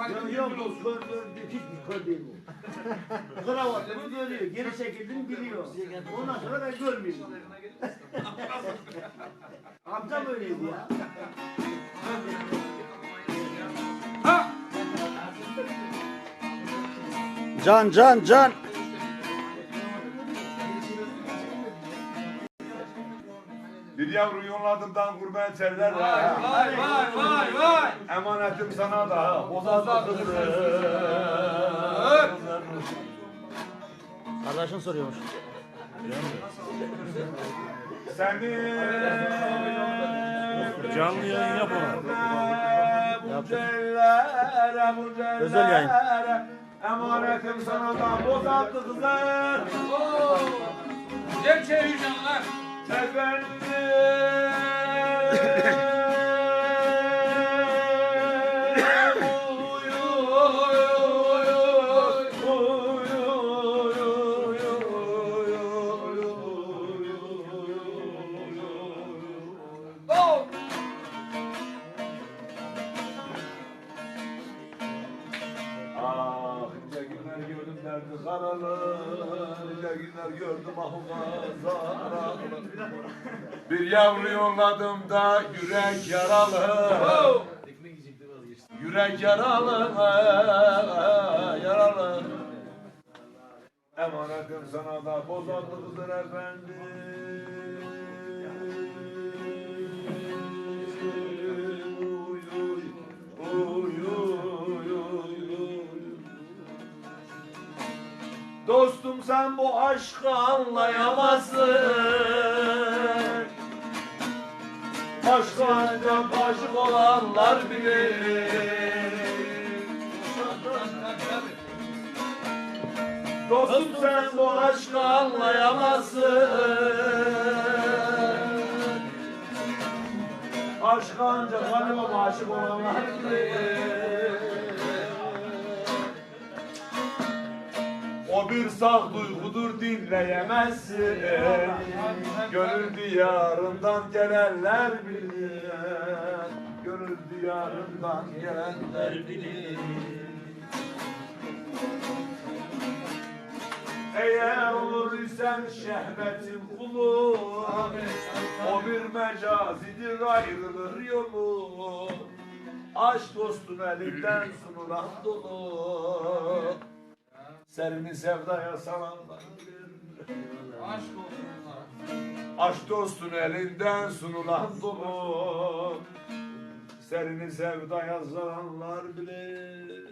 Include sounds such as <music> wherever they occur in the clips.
olsun. Kör kör değil, hiçbir kör değil bu. Kravatımı görüyor, geri çekildim biliyor. Ondan sonra ben görmüyorum. <laughs> Amcam öyleydi ya. Can can can. Bir yavru yolladımdan gurbet çevler. Vay vay vay vay vay. Emanetim sana da bozaz kızım. Kardeşin soruyormuş. Seni Canlı yayın yap Bu cellere, bu cellere, Özel yayın. Emanetim sana da bozatlı kızım. Oo. Cem Oh. Ah, günler gördüm derdi karalı, nice günler gördüm ahu zaralı. Bir yavru yolladım da yürek yaralı. Yürek yaralı, yaralı. Emanetim sana da bozatlı kızdır sen bu aşkı anlayamazsın. Aşk ancak aşık olanlar bilir. Dostum sen bu aşkı anlayamazsın. Aşk ancak baba aşık olanlar bilir. O bir saf duygudur dinleyemezsin. Gönül diyarından gelenler bilir. Gönül diyarından gelenler bilir. Eğer olur isen şehvetin kulu O bir mecazidir ayrılır yolu. Aşk dostun elinden sunulan dolu Serini sevdaya salanlar Aşk olsun onlara. Aşk dostun elinden sunulan dolu Serini sevdaya salanlar bilir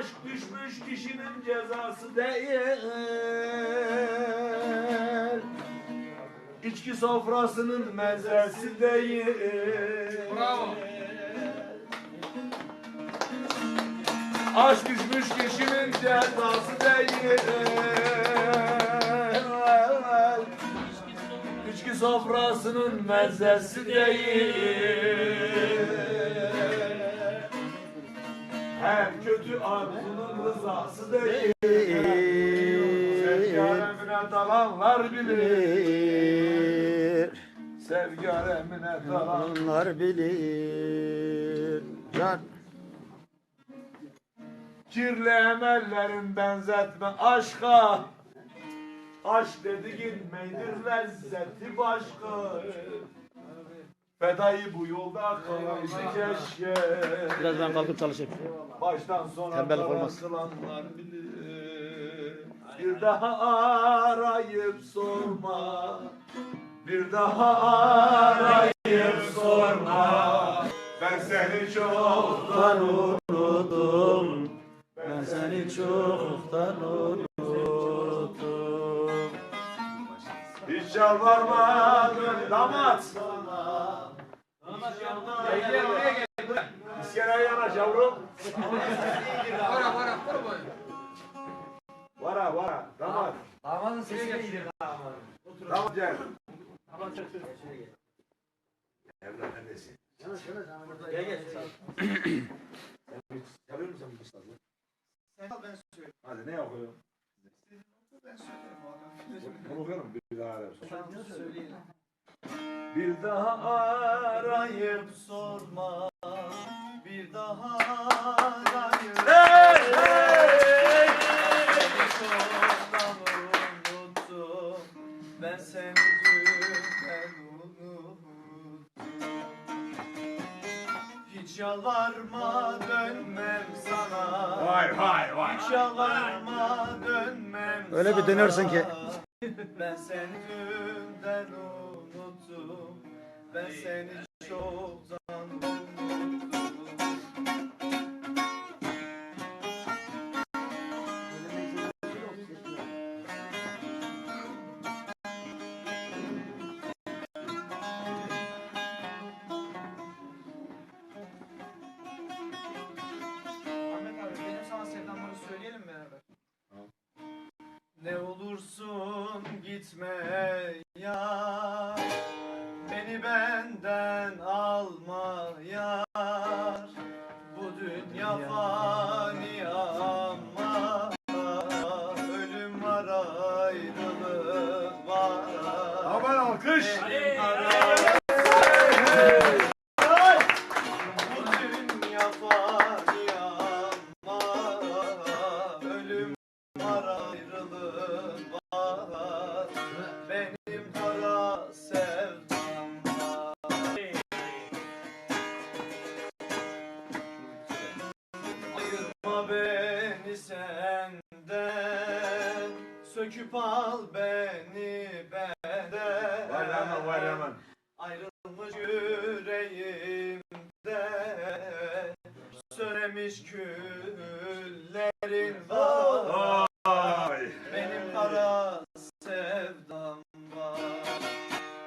Aşk düşmüş kişinin cezası değil. İçki sofrasının mezesi değil. Bravo. Aşk düşmüş kişinin cezası değil. İçki sofrasının mezesi değil Hem kötü arzunun rızası değil Sevgi alemine dalanlar bilir Sevgi alemine dalan Onlar bilir. Can. Kirli emellerin benzetme aşka Aşk dediğin meydir lezzeti başka Fedayı bu yolda kılaydı keşke Biraz ben kalkıp çalışayım. Baştan sona Tembellik olmaz. kılanlar bilir Bir daha arayıp sorma Bir daha arayıp sorma Ben seni çoktan unuttum. Ben seni çoktan unuttum. Hiç yalvarmadın damat Gel oraya gel. Yanaş yavrum Vara vara boy. Vara vara damat Damadın sesi de iyidir. Damat gel Evlat annesi. Gel gel. Çalıyor musun bu sazı? Sen ben söyleyeyim. Hadi ne okuyorsun? Ben söyleyeyim Bunu okuyorum bir daha ararım. Sen söyleyin. Bir daha arayıp sorma. Bir daha arayıp Hey, hey! Çoktan unuttum. Ben seni dünden unuttum. Hiç yalvarma dönmem sana. Vay vay vay. Hiç yalvarma dönmem Öyle bir dönüyorsun ki. Ben seni dünden unuttum. Ben seni çoktan unuttum. Ahmet abi benim sana sevdamları söyleyelim beraber. Ne olursun gitme ya benden alma yar Bu dünya fani ama Ölüm var ayrılık var. Aman alkış. Benim Bu dünya fani ama Ölüm var Sönemiş küllerin var. Benim kara sevdam var.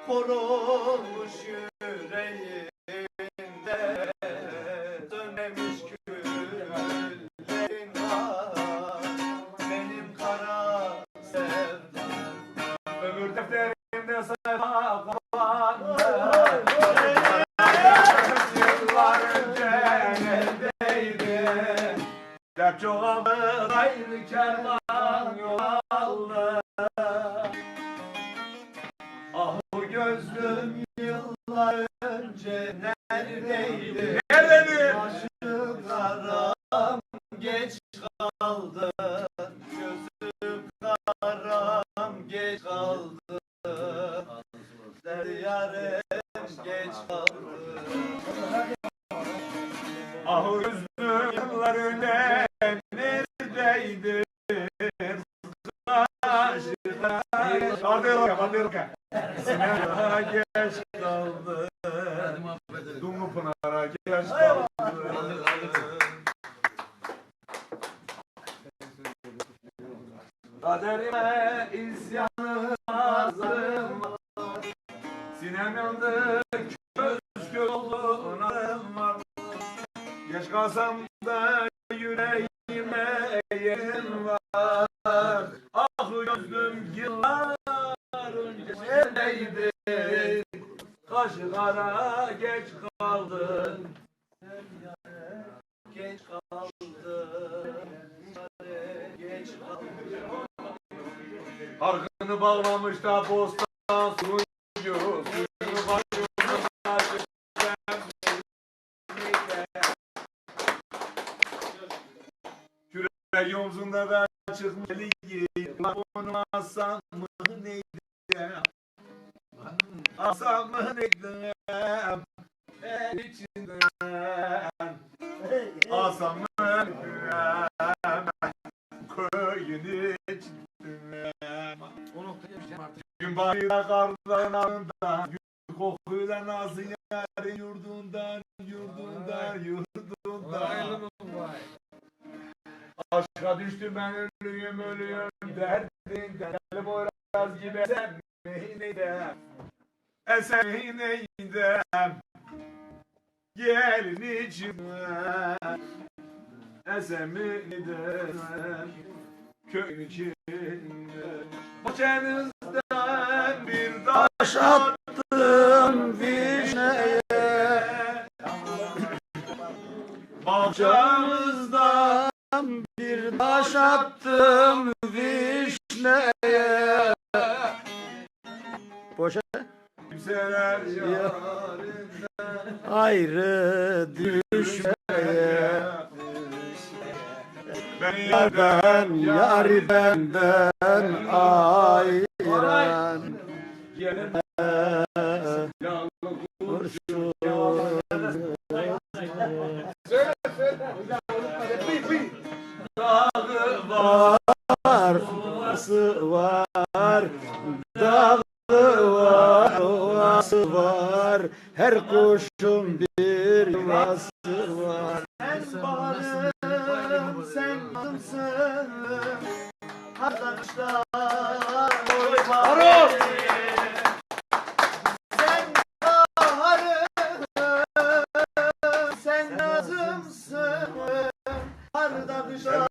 Korunmuş yüreğimde Sönemiş küllerin var. Benim kara sevdam Ömür defterinde sayfa kervan yol. Ah bu gözlüm Yıllar önce neredeydi? Neredeydi? Sinem yandı köz köz oldu narım var. Kalsam da yüreğime yerim var. Ah gözlüm yıllar önce neredeydi Kaşı kara geç kaldın. Geç kaldı Geç kaldı Arkını bağlamış da bostan suyu alsam mı neydi Alsam mı neydi El içinden. Alsam mı neydi Köyün içinden Gün bayrağı kardan ağında Gün kokuyla nazı yarın yurdundan Yurdundan. Yurdundan Aşka düştüm ben ölüyüm ölüyüm. Derdinden Gel boyraz gibi. Eser nehineydem Eser nehineydem Gelin içime. Ezemi nidem Köyün içinde. Bahçenizden bir taş attım Vişneye. Bahçamız ayrı düşmeye. Ben Yar ben, yar benden ayıran. Kurşun. var, ovası var, dağı var, ovası var, var, her kuşun bir yuvası var. Sen bağırım, sen bağırımsın, arkadaşlar. Arif! Sen lazımsın, arda dışarı.